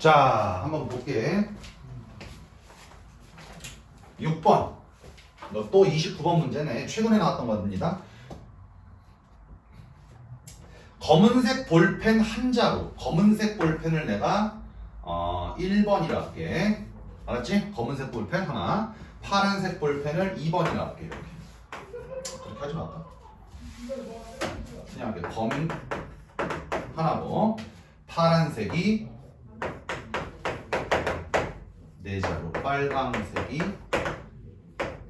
자, 한번 볼게. 6번. 너 또 29번 문제네. 최근에 나왔던 겁니다. 검은색 볼펜 한 자루. 검은색 볼펜을 내가 어, 1번이라 할게. 알았지? 검은색 볼펜 하나. 파란색 볼펜을 2번이라 할게. 이렇게. 그렇게 하지 말까? 그냥 이렇게 검 하나고 파란색이 네 자루, 빨강색이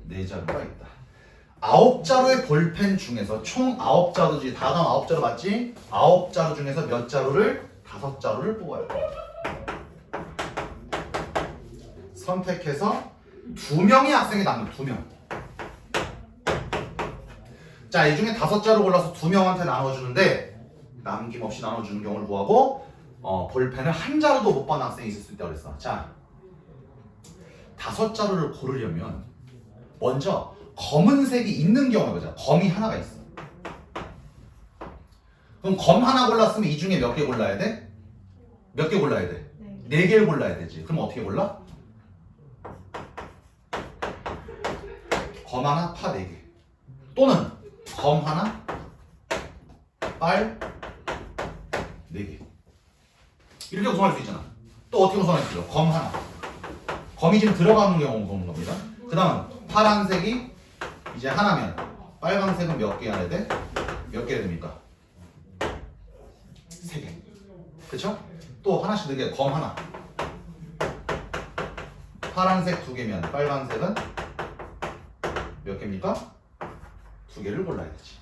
네 자루가 있다. 아홉 자루의 볼펜 중에서 총 아홉 자루지 다 다음 아홉 자루 맞지? 아홉 자루 중에서 몇 자루를 다섯 자루를 뽑아야 돼. 선택해서 두 명의 학생이 남는 두 명. 자, 이 중에 다섯 자루 골라서 두 명한테 나눠주는데 남김없이 나눠주는 경우를 구하고 어, 볼펜을 한 자루도 못 받는 학생이 있을 수 있다고 그랬어. 자, 다섯 자루를 고르려면 먼저 검은색이 있는 경우에 보자. 검이 하나가 있어. 그럼 검 하나 골랐으면 이 중에 몇 개 골라야 돼? 몇 개 골라야 돼? 네. 네 개를 골라야 되지. 그럼 어떻게 골라? 검 하나, 파 네 개. 또는 검 하나, 빨 네 개. 이렇게 구성할 수 있잖아. 또 어떻게 구성할 수 있어? 검 하나. 검이 지금 들어가는 경우 보는 겁니다. 그 다음 파란색이 이제 하나면 빨강색은 몇 개 해야 돼? 몇 개 됩니까? 세 개. 그쵸? 또 하나씩 넣게 검 하나. 파란색 두 개면 빨간색은 몇 개입니까? 두 개를 골라야 되지.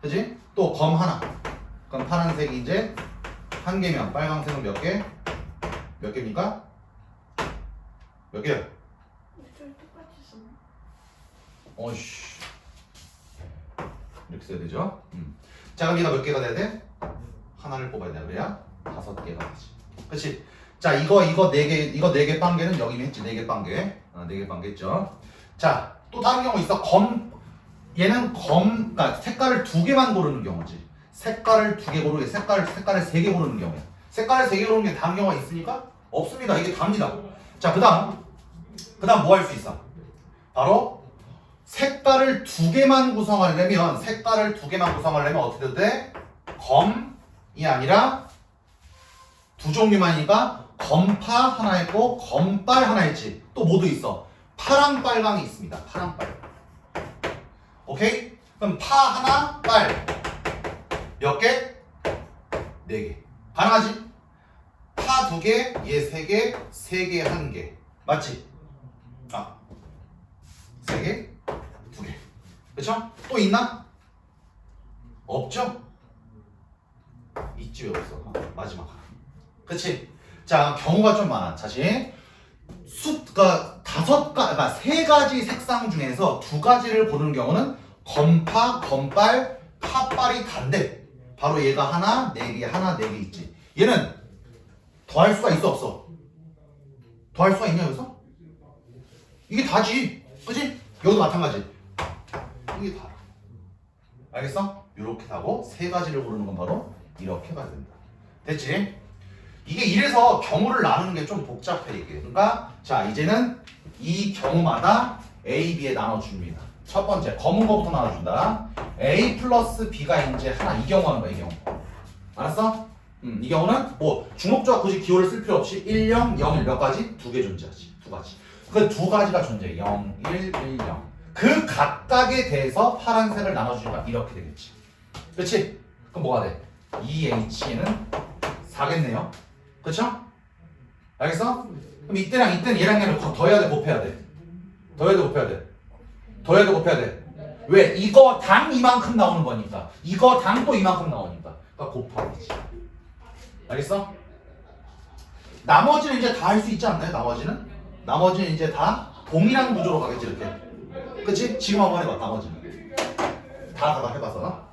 그지? 또 검 하나. 그럼 파란색이 이제 한 개면 빨간색은 몇 개? 몇 개입니까? 몇 개요? 좀 똑같이 썼나? 어이씨. 이렇게 써야 되죠? 음. 자, 그럼 얘가 몇 개가 돼야 돼? 하나를 뽑아야 돼. 그래야 다섯 개가 되지. 그치? 자, 이거, 이거 네 개, 이거 네 개 빵개는 여기 있지. 네 개 빵개. 어, 네개 빵개 있죠? 자, 또 다른 경우 있어. 검, 얘는 검, 그러니까 색깔을 두 개만 고르는 경우지. 색깔을 두 개 고르게, 색깔, 색깔을 세 개 고르는 경우야. 색깔을 세 개 고르는 게 다른 경우가 있으니까? 없습니다. 이게 답니다. 자, 그 다음. 그 다음 뭐 할 수 있어? 바로 색깔을 두 개만 구성하려면 색깔을 두 개만 구성하려면 어떻게 돼? 검이 아니라 두 종류만이니까 검파 하나 있고 검빨 하나 있지. 또 모두 있어. 파랑 빨강이 있습니다. 파랑 빨. 오케이? 그럼 파 하나 빨. 몇 개? 네 개. 가능하지? 파 두 개, 얘 세 개, 세 개 한 개. 맞지? 아. 세 개, 두 개. 그쵸? 또 있나? 없죠? 있지 왜 없어? 아, 마지막 하나. 그치? 자, 경우가 좀 많아. 수, 그니까 다섯 가, 그니까 세 가지 색상 중에서 두 가지를 고르는 경우는 검파, 검빨, 파빨이 단데 바로 얘가 하나, 네 개, 하나, 네 개 있지. 얘는 더할 수가 있어, 없어? 더할 수가 있냐, 여기서? 이게 다지. 그지? 여기도 마찬가지. 이게 다라. 알겠어? 이렇게 하고 세 가지를 고르는 건 바로 이렇게 가야 된다. 됐지? 이게 이래서 경우를 나누는 게 좀 복잡해 이게. 그러니까 자 이제는 이 경우마다 A, B에 나눠줍니다. 첫 번째 검은 거부터 나눠준다. A 플러스 B가 이제 하나 이 경우 하는 거야 이 경우. 알았어? 음, 이 경우는 뭐 주목조와 굳이 기호를 쓸 필요 없이 1, 0, 0, 1몇 가지? 두 개 존재하지. 두 가지. 그 두 가지가 존재해. 0, 1, 1, 0. 그 각각에 대해서 파란색을 나눠주니까 이렇게 되겠지. 그렇지? 그럼 뭐가 돼? EH는 4겠네요. 그쵸? 알겠어? 그럼 이때랑 이때는 얘랑 얘를 더- 더해야 돼, 곱해야 돼? 더해야 돼, 곱해야 돼? 더해야 돼, 곱해야 돼? 왜? 이거 당 이만큼 나오는 거니까. 이거 당 또 이만큼 나오니까. 그러니까 곱하기지. 알겠어? 나머지는 이제 다 할 수 있지 않나요? 나머지는? 나머지는 이제 다 동일한 구조로 가겠지, 이렇게. 그치? 지금 한번 해봐, 나머지는. 다 다 해봐서.